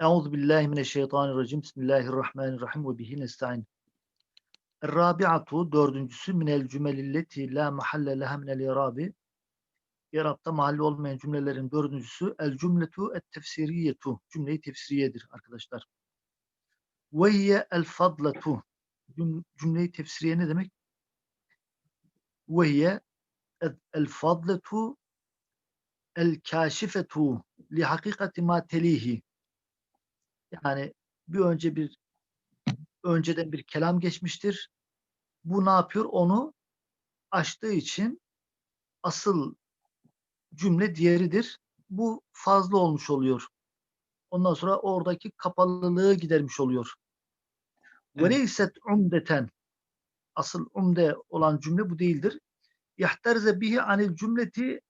Euzu billahi mineşşeytanirracim. Bismillahirrahmanirrahim ve bihi nestaîn. Er-rabi'atu dördüncüsü minel cümelilleti la mahalle leha minel irabi. İrab'da mahalli olmayan cümlelerin dördüncüsü el cümletu et tefsiriyetu. Cümleyi tefsiriyedir arkadaşlar. Ve hiye el fadletu. Cüm- Cümleyi tefsiriye ne demek? Ve hiye el fadletu el kâşifetu li hakikati ma telihi. Yani bir önce bir önceden bir kelam geçmiştir. Bu ne yapıyor? Onu açtığı için asıl cümle diğeridir. Bu fazla olmuş oluyor. Ondan sonra oradaki kapalılığı gidermiş oluyor. Ve Evet. leyset umdeten asıl umde olan cümle bu değildir. Yahterze bihi anil cümleti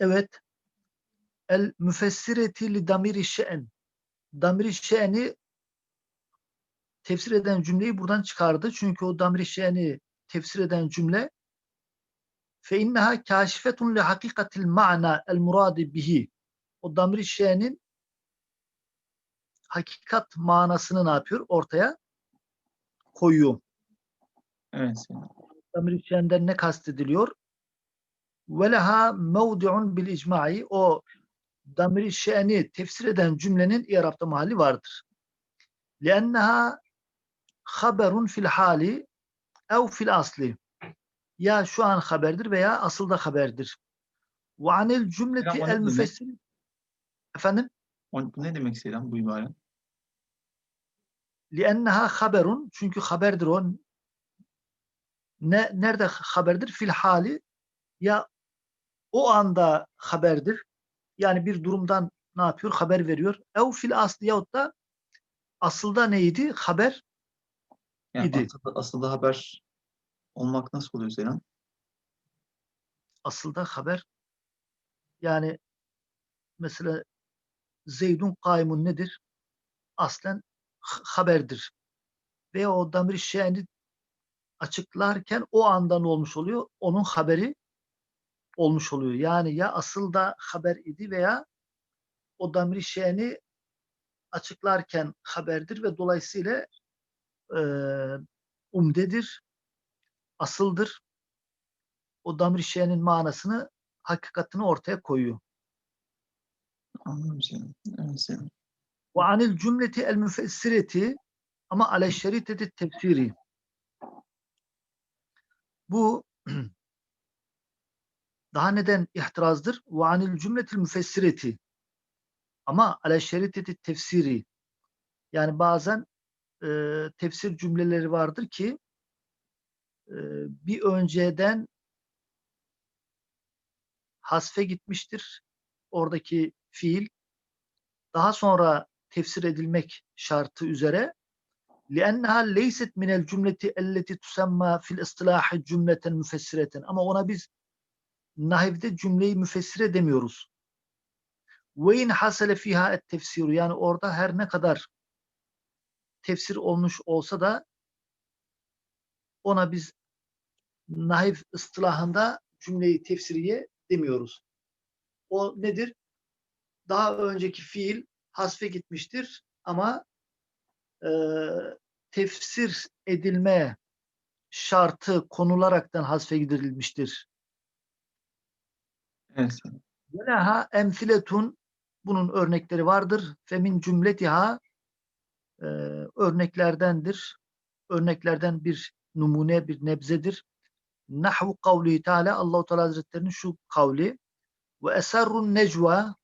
evet el müfessireti li damiri şe'n damiri şe'ni tefsir eden cümleyi buradan çıkardı. Çünkü o damiri şe'ni tefsir eden cümle fe inneha kâşifetun li hakikatil ma'na el muradi bihi. O damiri şe'nin hakikat manasını ne yapıyor? Ortaya koyuyor. Evet. Selim. damir şe'nden ne kastediliyor? Ve leha mevdi'un bil icma'i o damir şe'ni tefsir eden cümlenin i'rabta mahalli vardır. Lienneha haberun fil hali ev fil asli. Ya şu an haberdir veya asılda haberdir. Ve anil cümleti el müfessir efendim O, ne demek Selam bu ibare? lienneha haberun çünkü haberdir o. Ne, nerede haberdir? Fil hali ya o anda haberdir. Yani bir durumdan ne yapıyor? Haber veriyor. Ev fil asli yahut da asılda neydi? Haber Yani İdi. aslında, aslında haber olmak nasıl oluyor Selam? asılda haber yani mesela Zeydun kaimun nedir? Aslen haberdir. Ve o damir şeyini açıklarken o andan olmuş oluyor. Onun haberi olmuş oluyor. Yani ya asılda haber idi veya o damir şeyini açıklarken haberdir ve dolayısıyla e, umdedir, asıldır. O damir şeyinin manasını, hakikatini ortaya koyuyor. Anladım Selam. Evet. Ve anil cümleti el müfessireti ama ale şeriteti tefsiri. Bu daha neden ihtirazdır? Ve anil cümletil müfessireti ama ale şeriteti tefsiri. Yani bazen e, tefsir cümleleri vardır ki e, bir önceden hasfe gitmiştir oradaki fiil. Daha sonra tefsir edilmek şartı üzere لِأَنَّهَا لَيْسَتْ مِنَ الْجُمْلَةِ اَلَّتِ تُسَمَّى فِي الْاِصْطِلَاحِ جُمْلَةً müfessireten. Ama ona biz nahivde cümleyi müfessir edemiyoruz. Ve in hasele fiha et tefsiru yani orada her ne kadar tefsir olmuş olsa da ona biz nahiv ıstılahında cümleyi tefsiriye demiyoruz. O nedir? Daha önceki fiil hasfe gitmiştir ama e, tefsir edilme şartı konularaktan hasfe gidilmiştir. Evet. Velaha emsiletun bunun örnekleri vardır. Femin cümletiha e, örneklerdendir. Örneklerden bir numune, bir nebzedir. Nahvu kavli Teala Allahu Teala Hazretlerinin şu kavli ve esarrun necva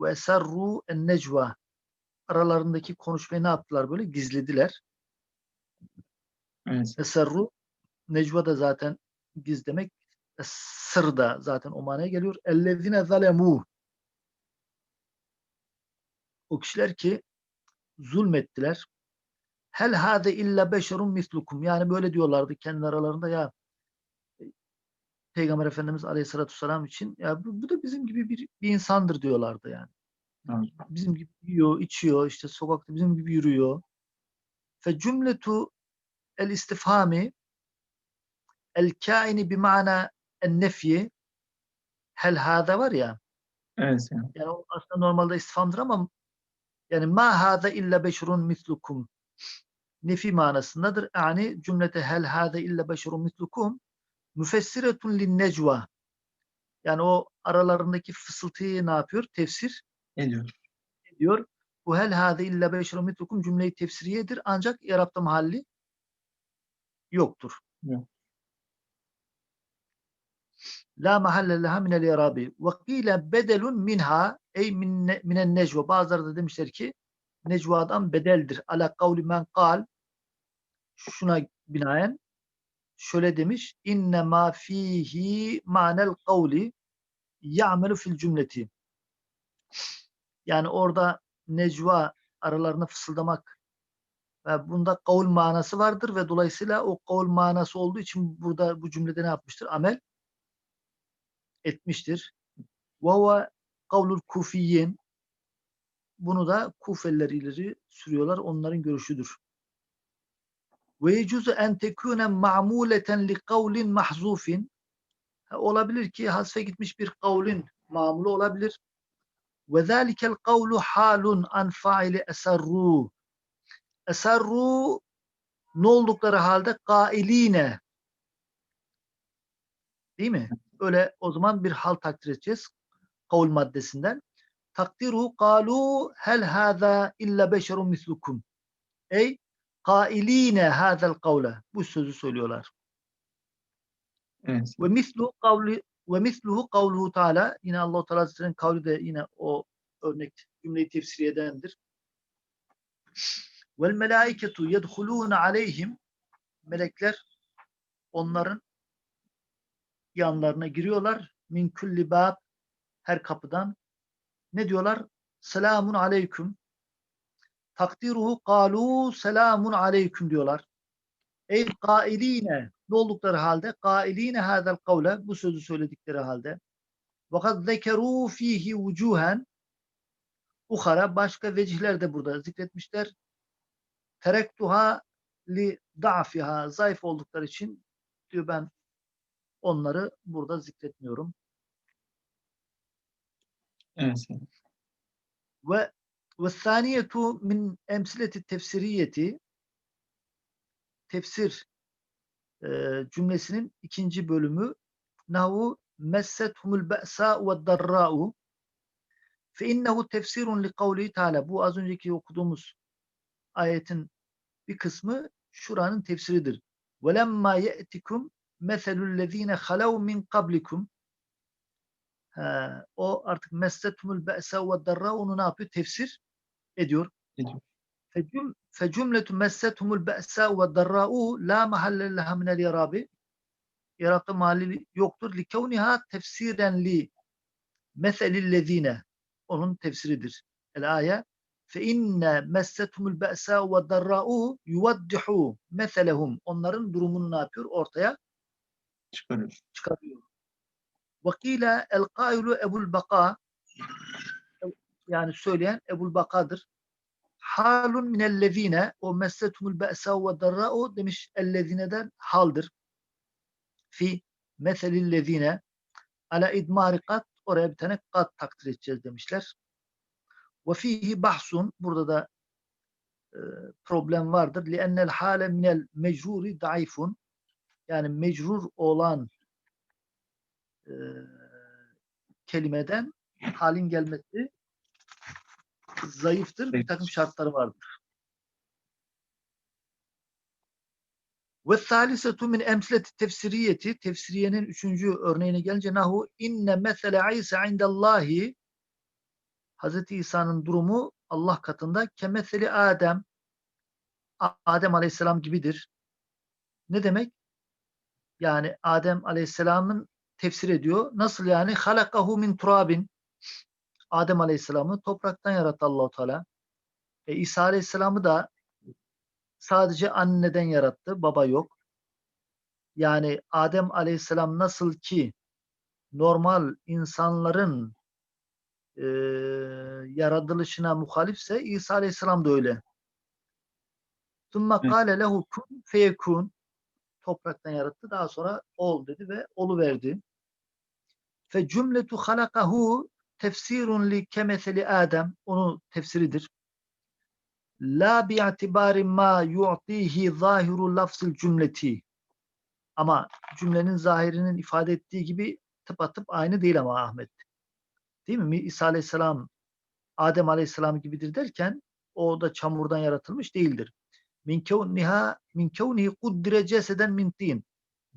ve esarru en necva aralarındaki konuşmayı ne yaptılar böyle gizlediler. Evet. Esarru necva da zaten gizlemek sır da zaten o manaya geliyor. Ellezine zalemu o kişiler ki zulmettiler. Hel hâde illa beşerun mislukum. Yani böyle diyorlardı kendi aralarında ya Peygamber Efendimiz Aleyhisselatü Vesselam için ya bu, bu da bizim gibi bir, bir insandır diyorlardı yani. Evet. Bizim gibi yiyor, içiyor, işte sokakta bizim gibi yürüyor. Fe cümletu el istifhami el kaini bi mana en nefyi hel hâda var ya Evet Selam. yani o aslında normalde istifhamdır ama Yani ma hâze illa beşrun mislukum nefi manasındadır. Yani cümlete hel hâze illa beşrun mislukum müfessiretun lin necva. Yani o aralarındaki fısıltıyı ne yapıyor? Tefsir Ediyor. ediyor. Bu hel hâze illa beşrun mislukum cümleyi tefsiriyedir. Ancak İrab'da mahalli yoktur. Yok. La mahalle leha minel irabi. Ve kîle bedelun minha ey min, minen necva. Bazıları da demişler ki necvadan bedeldir. Ala kavli men kal şuna binaen şöyle demiş. İnne ma fihi manel kavli ya'melu fil cümleti. Yani orada necva aralarına fısıldamak ve bunda kavul manası vardır ve dolayısıyla o kavul manası olduğu için burada bu cümlede ne yapmıştır? Amel etmiştir. Ve huve kavlul kufiyin bunu da Kufeliler ileri sürüyorlar. Onların görüşüdür. Ve yecuzu en tekune ma'muleten li kavlin mahzufin olabilir ki hasfe gitmiş bir kavlin mamulu olabilir. Ve zâlikel kavlu halun an faili eserru. Eserru ne oldukları halde kailine. Değil mi? Öyle o zaman bir hal takdir edeceğiz. Kavul maddesinden. Takdiru kalu hel hâzâ illa beşerun mislukum. Ey kailine hâzel kavle. Bu sözü söylüyorlar. Evet. Ve mislu kavli ve misluhu kavluhu Teala yine Allah Teala Hazretleri'nin kavli de yine o örnek cümleyi tefsir edendir. Vel melaiketu yedhulûne aleyhim melekler onların yanlarına giriyorlar. Min kulli bab her kapıdan ne diyorlar? Selamun aleyküm. Takdiruhu kalu selamun aleyküm diyorlar. Ey kailine ne oldukları halde kailine hadel kavle bu sözü söyledikleri halde vakat zekerû fihi vucuhen uhara başka vecihler de burada zikretmişler. Terektuha li da'fiha zayıf oldukları için diyor ben onları burada zikretmiyorum. Evet. Ve ve saniyetu min emsileti tefsiriyeti tefsir e, cümlesinin ikinci bölümü nahu messethumul be'sa ve darra'u fe innehu tefsirun li kavli Teala. Bu az önceki okuduğumuz ayetin bir kısmı şuranın tefsiridir. Ve lemma ye'tikum meselul lezine halav min kablikum Ha, o artık messetumul be'sa ve darra onu ne yapıyor? Tefsir ediyor. Ediyor. Fecüm, fecümletu messetumul be'sa ve darra'u la mahalle leha minel irabi. İrabda mahalli yoktur. Li kevniha tefsiren li meselillezine. Onun tefsiridir. El aya fe inne messetumul be'sa ve darra'u yuvaddihu meselehum. Onların durumunu ne yapıyor? Ortaya Çıkarıyor. çıkarıyor. Vakile el kailu Ebul Baka yani söyleyen Ebul Baka'dır. Halun minellezine o messetumul be'sa ve darra'u demiş ellezineden haldır. Fi meselillezine ala idmari kat oraya bir tane kat takdir edeceğiz demişler. Ve fihi bahsun burada da e, problem vardır. Li'ennel hale minel mecruri daifun yani mecrur olan e, kelimeden halin gelmesi zayıftır. Bir takım şartları vardır. Ve salisetu min emsileti tefsiriyeti tefsiriyenin üçüncü örneğine gelince nahu inne mesele İsa indallahi Hazreti İsa'nın durumu Allah katında kemeseli Adem Adem Aleyhisselam gibidir. Ne demek? Yani Adem Aleyhisselam'ın tefsir ediyor. Nasıl yani? Halakahu min turabin. Adem Aleyhisselam'ı topraktan yarattı Allahu Teala. E, İsa Aleyhisselam'ı da sadece anneden yarattı. Baba yok. Yani Adem Aleyhisselam nasıl ki normal insanların e, yaratılışına muhalifse İsa Aleyhisselam da öyle. Evet. kâle lehu kun feyekun topraktan yarattı. Daha sonra ol dedi ve olu verdi. Fe cümletu halakahu tefsirun li kemeseli Adem. Onu tefsiridir. La bi'atibari ma yu'tihi zahiru lafzil cümleti. Ama cümlenin zahirinin ifade ettiği gibi tıpatıp aynı değil ama Ahmet. Değil mi? İsa Aleyhisselam Adem Aleyhisselam gibidir derken o da çamurdan yaratılmış değildir. Min kevniha min kevnihi kuddire ceseden min tin.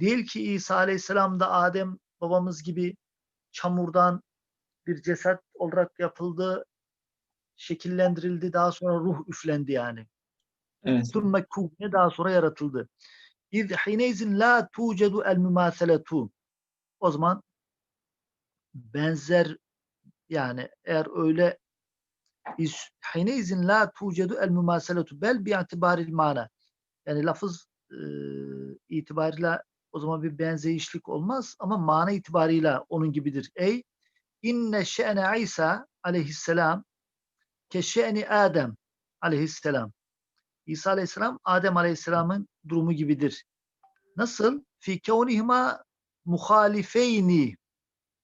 Değil ki İsa Aleyhisselam da Adem babamız gibi çamurdan bir ceset olarak yapıldı, şekillendirildi, daha sonra ruh üflendi yani. Evet. Sümme kuvve daha sonra yaratıldı. İz hineyzin la tucedu el mümâseletu. O zaman benzer yani eğer öyle hineyzin la tucedu el mümâseletu bel bi itibaril mana. Yani lafız e, itibarıyla o zaman bir benzeyişlik olmaz ama mana itibarıyla onun gibidir. Ey inne şe'ne İsa aleyhisselam ke şe'ni Adem aleyhisselam. İsa aleyhisselam Adem aleyhisselamın durumu gibidir. Nasıl? Fi kevnihima muhalifeyni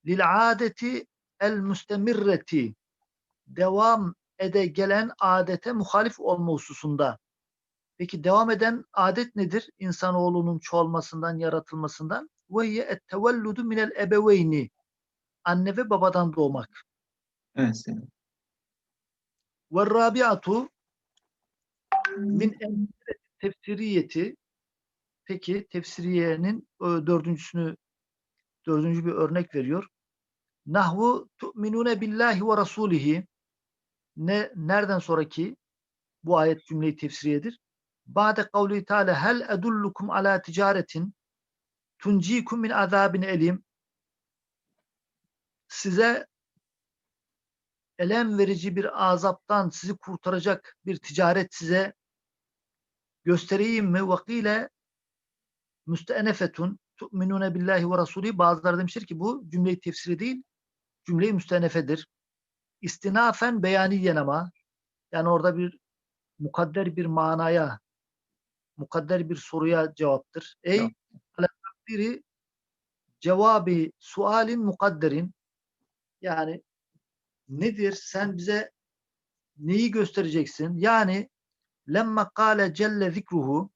lil adeti el müstemirreti devam ede gelen adete muhalif olma hususunda. Peki devam eden adet nedir? İnsanoğlunun çoğalmasından, yaratılmasından. Et tevelludu minel ebeveyni. Anne ve babadan doğmak. Evet rabiatu min tefsiriyeti peki tefsiriyenin ö, dördüncüsünü dördüncü bir örnek veriyor. Nahvu tu'minune billahi ve rasulihi ne nereden sonraki bu ayet cümleyi tefsiriyedir. Ba'de kavli teala hel edullukum ala ticaretin tuncikum min azabin elim size elem verici bir azaptan sizi kurtaracak bir ticaret size göstereyim mi? Vakile müstenefetun tu'minune billahi ve rasulü bazıları demiştir ki bu cümleyi tefsiri değil cümleyi müstenefedir. İstinafen beyaniyen ama yani orada bir mukadder bir manaya mukadder bir soruya cevaptır. Ey ala takdiri cevabi sualin mukadderin yani nedir? Sen bize neyi göstereceksin? Yani lemma kâle celle zikruhu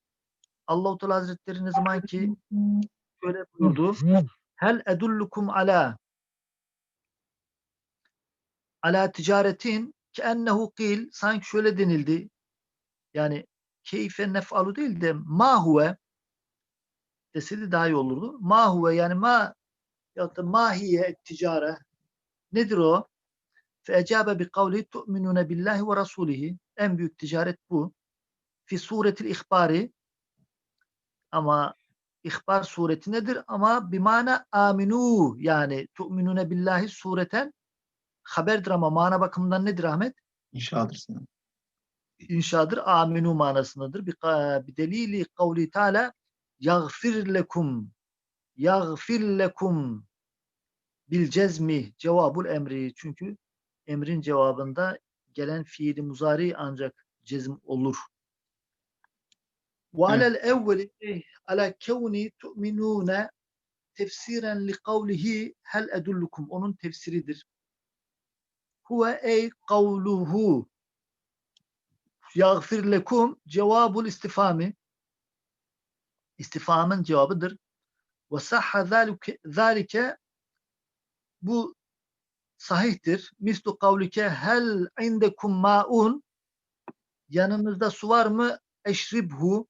Allah-u Teala Hazretleri ne zaman ki şöyle buyurdu. Hel edullukum ala ala ticaretin ki ennehu kil sanki şöyle denildi. Yani keyfe nef'alu değil de ma huve deseydi daha iyi olurdu. Ma huve yani ma ya da mahiye ticare nedir o? Fe ecabe bi kavli tu'minune billahi ve rasulihi en büyük ticaret bu. Fi suretil ihbari ama ihbar sureti nedir? Ama bimana aminu yani tu'minune billahi sureten haberdir ama mana bakımından nedir Ahmet? İnşadır Seyyidem. inşadır aminu manasındadır. Bir, bir delili kavli teala yagfir lekum yagfir lekum bil cezmi cevabul emri. Çünkü emrin cevabında gelen fiili muzari ancak cezm olur. Ve alel evveli ala kevni tu'minune tefsiren li kavlihi hel edullukum. Onun tefsiridir. Huve ey kavluhu yagfir lekum cevabul istifami istifamın cevabıdır. Ve sahha zalike, bu sahihtir. Mislu kavlike hel indekum maun yanınızda su var mı? Eşribhu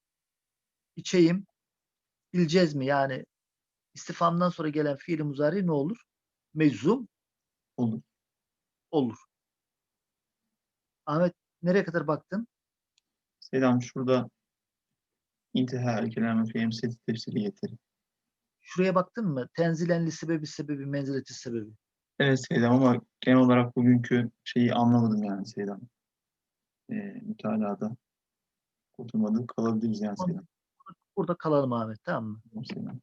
içeyim. Bileceğiz mi? Yani istifamdan sonra gelen fiil muzari ne olur? Meczum Olur. Olur. Ahmet nereye kadar baktın? Seyyidem şurada İntihâ el-kelâme fi emsiyeti tefsiri yeteri. Şuraya baktın mı? Tenzilen li sebebi sebebi menzileti sebebi. Evet Seyyidem ama genel olarak bugünkü şeyi anlamadım yani Seyyidem. Ee, mütalada kurtulmadık kalabiliriz yani Seyyidem. Burada kalalım Ahmet tamam mı? Seyyidem.